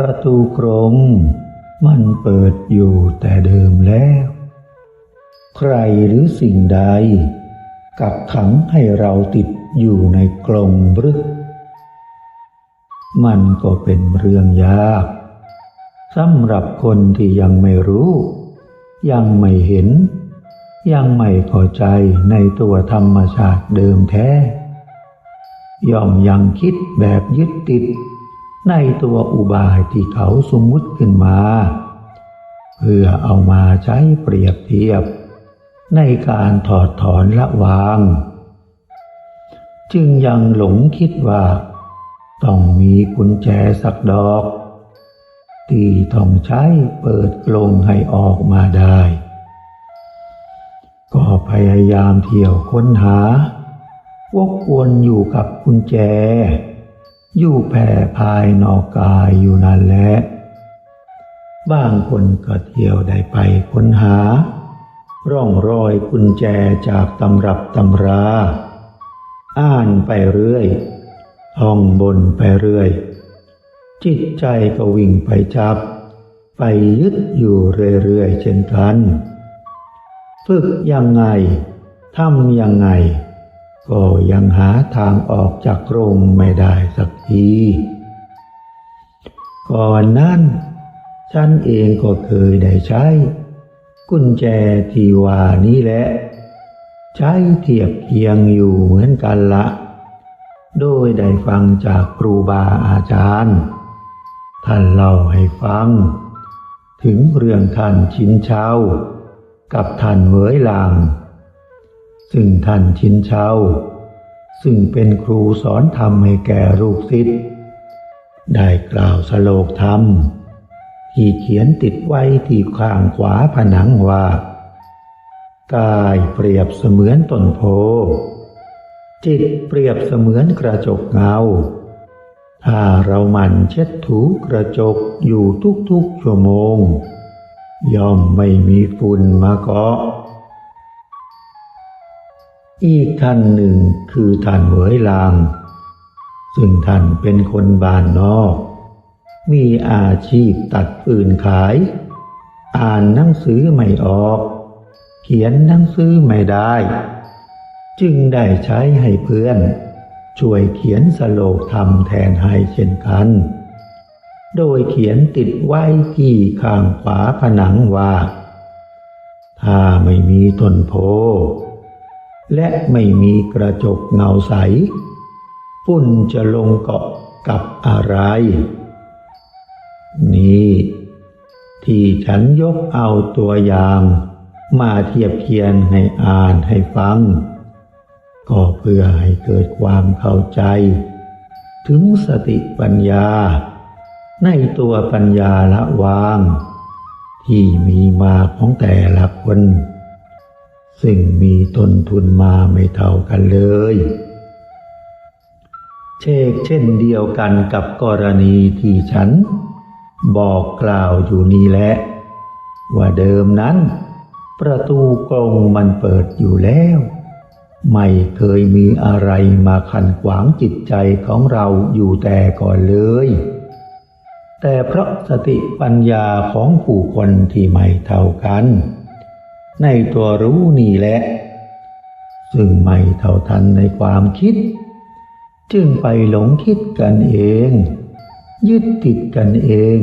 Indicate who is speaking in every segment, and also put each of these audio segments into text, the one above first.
Speaker 1: ประตูกรงมันเปิดอยู่แต่เดิมแล้ว ใครหรือสิ่งใด กักขังให้เราติดอยู่ในกรงบรึก มันก็เป็นเรื่องยากสำหรับคนที่ยังไม่รู้ ยังไม่เห็น ยังไม่เข้าใจในตัวธรรมชาติเดิมแท้ ย่อมยังคิดแบบยึดติด ในตัวอุบายที่เขาสมมุติขึ้นมา เพื่อเอามาใช้เปรียบเทียบ ในการถอดถอนละวาง จึงยังหลงคิดว่า ต้องมีกุญแจสักดอกที่ต้องใช้เปิดกลงให้ออกมาได้ ก็พยายามเที่ยวค้นหาวกวนอยู่กับกุญแจ อยู่แผ่ภายนอกกายอยู่นั่นแหละบางคนก็เที่ยวได้ไปค้นหา ร่องรอยกุญแจจากตำรับตำรา อ่านไปเรื่อยท่องบนไปเรื่อย จิตใจก็วิ่งไปจับ ไปยึดอยู่เรื่อยๆเช่นกัน ฝึกยังไงทำยังไง ก็ยังหาทางออกจากกรงไม่ได้สักที ก่อนนั้นฉันเองก็เคยได้ใช้ กุญแจที่ว่านี้แหละ ใช้เทียบเคียงอยู่เหมือนกันละ โดยได้ฟังจากครูบาอาจารย์ ท่านเล่าให้ฟัง ถึงเรื่องท่านชินเช้า กับท่านเหวยลาง ซึ่งท่านชินเช้าซึ่งเป็นครูสอนธรรมให้แก่ลูกศิษย์ได้กล่าวสโลกธรรม ที่เขียนติดไว้ที่ข้างขวาผนังว่า กายเปรียบเสมือนต้นโพ จิตเปรียบเสมือนกระจกเงา ถ้าเราหมั่นเช็ดถูกระจกอยู่ทุกๆชั่วโมง ย่อมไม่มีฝุ่นมาเกาะ อีกท่านหนึ่งคือท่านเหวยลาง ซึ่งท่านเป็นคนบ้านนอก มีอาชีพตัดฟืนขาย อ่านหนังสือไม่ออก เขียนหนังสือไม่ได้ จึงได้ใช้ให้เพื่อน ช่วยเขียนสโลกธรรมแทนให้เช่นกัน โดยเขียนติดไว้ที่ข้างขวาผนังว่า ถ้าไม่มีต้นโพ และไม่มีกระจกเงาใสฝุ่นจะลงเกาะกับอะไร นี่ ที่ฉันยกเอาตัวอย่าง มาเทียบเคียนให้อ่านให้ฟัง ก็เพื่อให้เกิดความเข้าใจ ถึงสติปัญญา ในตัวปัญญาละวาง ที่มีมาของแต่ละคน ซึ่งมีต้นทุนมาไม่เท่ากันเลย เชกเช่นเดียวกันกับกรณีที่ฉัน บอกกล่าวอยู่นี้แหละ ว่าเดิมนั้น ประตูกรงมันเปิดอยู่แล้ว ไม่เคยมีอะไรมาขันขวางจิตใจของเราอยู่แต่ก่อนเลย แต่เพราะสติปัญญาของผู้คนที่ไม่เท่ากัน ในตัวรู้นี่แหละ ซึ่งไม่เท่าทันในความคิด จึงไปหลงคิดกันเอง ยึดติดกันเอง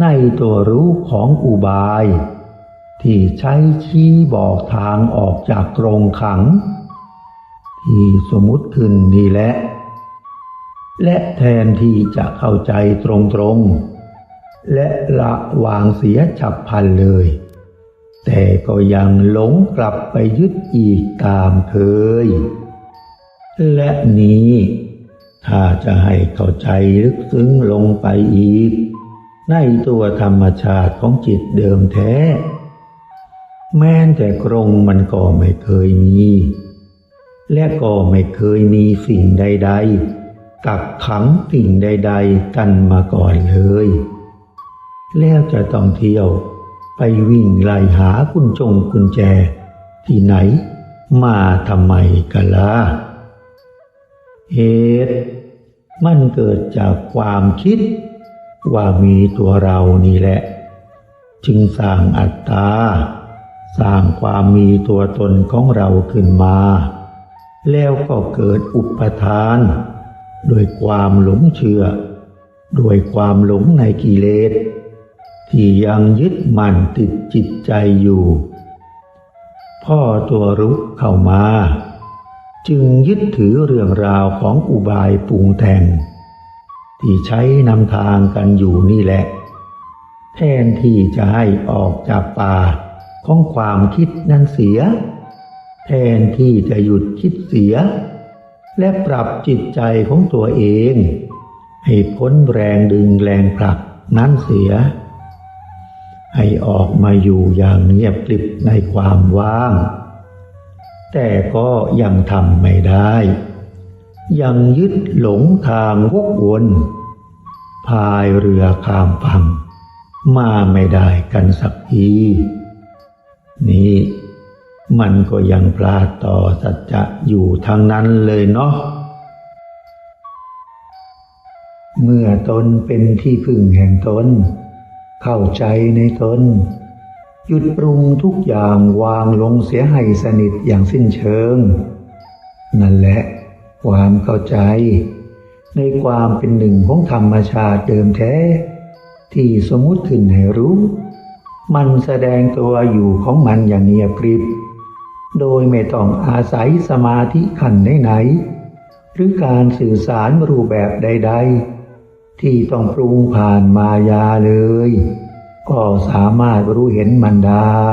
Speaker 1: ในตัวรู้ของอุบาย ที่ใช้ชี้บอกทางออกจากกรงขัง ที่สมมติขึ้นนี่แหละ และแทนที่จะเข้าใจตรงๆและละวางเสียฉับพลันเลย แต่ก็ยังหลงกลับไปยึดอีกตามเคย และนี้ถ้าจะให้เข้าใจลึกซึ้งลงไปอีก ในตัวธรรมชาติของจิตเดิมแท้ แม้แต่กรงมันก็ไม่เคยมี และก็ไม่เคยมีสิ่งใด ๆ กักขังสิ่งใด ๆ กันมาก่อนเลย แล้วจะต้องเที่ยว ไปวิ่งไล่หากุญจงกุญแจ ที่ไหน มาทำไมกันล่ะเหตุมันเกิดจากความคิด ว่ามีตัวเรานี่แหละ จึงสร้างอัตตา สร้างความมีตัวตนของเราขึ้นมา แล้วก็เกิดอุปทาน โดยความหลงเชื่อ โดวยความหลงในกิเลส ที่ยังยึดมั่นติดจิตใจอยู่ พ่อตัวรู้เข้ามา จึงยึดถือเรื่องราวของอุบายปรุงแต่ง ที่ใช้นำทางกันอยู่นี่แหละ แทนที่จะให้ออกจากป่าของความคิดนั้นเสีย แทนที่จะหยุดคิดเสีย และปรับจิตใจของตัวเอง ให้พ้นแรงดึงแรงผลักนั้นเสีย ให้ออกมาอยู่อย่างเงียบกริบในความว่าง แต่ก็ยังทำไม่ได้ ยังยึดหลงทางวกวนพายเรือข้ามฝั่งมาไม่ได้กันสักทีนี่มันก็ยังพลาดต่อสัจจะอยู่ทางนั้นเลยเนาะเมื่อตนเป็นที่พึ่งแห่งตน เข้าใจในตน หยุดปรุงทุกอย่างวางลงเสียให้สนิทอย่างสิ้นเชิง นั่นแหละความเข้าใจ ในความเป็นหนึ่งของธรรมชาติเดิมแท้ ที่สมมุติขึ้นให้รู้ มันแสดงตัวอยู่ของมันอย่างเงียบกริบ โดยไม่ต้องอาศัยสมาธิขันไหนๆหรือการสื่อสารรูปแบบใด ๆ ที่ต้องปรุงผ่านมายาเลย ก็สามารถรู้เห็นมันได้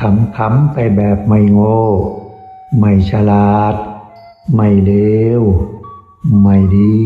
Speaker 1: ขำๆไปแบบไม่โง่ ไม่ฉลาด ไม่เลว ไม่ดี